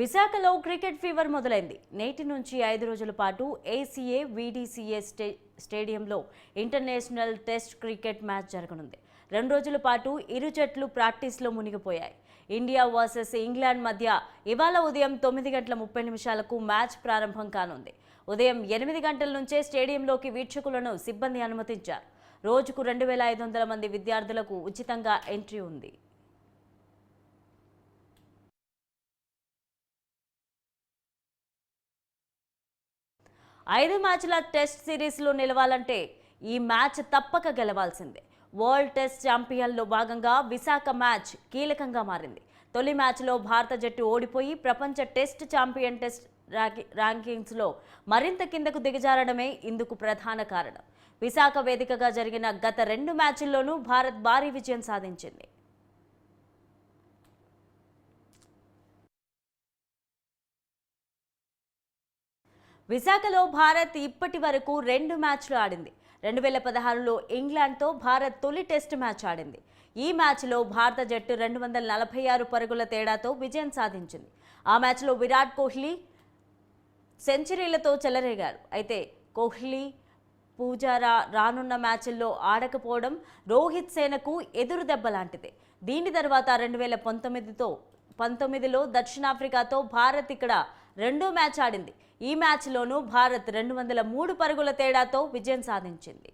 విశాఖలో cricket fever మొదలైంది. నేటి నుంచి ఐదు రోజుల పాటు ఏసీఏ వీడీసీఏ స్టే స్టేడియంలో ఇంటర్నేషనల్ టెస్ట్ క్రికెట్ మ్యాచ్ జరగనుంది. రెండు రోజుల పాటు ఇరు జట్లు ప్రాక్టీస్లో మునిగిపోయాయి. ఇండియా వర్సెస్ ఇంగ్లాండ్ మధ్య ఇవాళ ఉదయం తొమ్మిది గంటల ముప్పై నిమిషాలకు మ్యాచ్ ప్రారంభం కానుంది. ఉదయం ఎనిమిది గంటల నుంచే స్టేడియంలోకి వీక్షకులను సిబ్బంది అనుమతించారు. రోజుకు రెండు వేల ఐదు వందల మంది విద్యార్థులకు ఉచితంగా ఎంట్రీ ఉంది. ఐదు మ్యాచ్ల టెస్ట్ సిరీస్లో నిలవాలంటే ఈ మ్యాచ్ తప్పక గెలవాల్సిందే. వరల్డ్ టెస్ట్ ఛాంపియన్లో భాగంగా విశాఖ మ్యాచ్ కీలకంగా మారింది. తొలి మ్యాచ్లో భారత జట్టు ఓడిపోయి ప్రపంచ టెస్ట్ ఛాంపియన్ టెస్ట్ ర్యాంకింగ్స్లో మరింత కిందకు దిగజారడమే ఇందుకు ప్రధాన కారణం. విశాఖ వేదికగా జరిగిన గత రెండు మ్యాచ్ల్లోనూ భారత్ భారీ విజయం సాధించింది. విశాఖలో భారత్ ఇప్పటి వరకు రెండు మ్యాచ్లు ఆడింది. రెండు వేల పదహారులో ఇంగ్లాండ్తో భారత్ తొలి టెస్ట్ మ్యాచ్ ఆడింది. ఈ మ్యాచ్లో భారత జట్టు రెండు వందల నలభై ఆరు పరుగుల తేడాతో విజయం సాధించింది. ఆ మ్యాచ్లో విరాట్ కోహ్లీ సెంచరీలతో చెలరేగారు. అయితే కోహ్లీ పూజారా రానున్న మ్యాచ్ల్లో ఆడకపోవడం రోహిత్ సేనకు ఎదురు దెబ్బ లాంటిదే. దీని తర్వాత రెండు వేల పంతొమ్మిదితో పంతొమ్మిదిలో దక్షిణాఫ్రికాతో భారత్ ఇక్కడ రెండో మ్యాచ్ ఆడింది. ఈ మ్యాచ్లోనూ భారత్ రెండు వందల మూడు పరుగుల తేడాతో విజయం సాధించింది.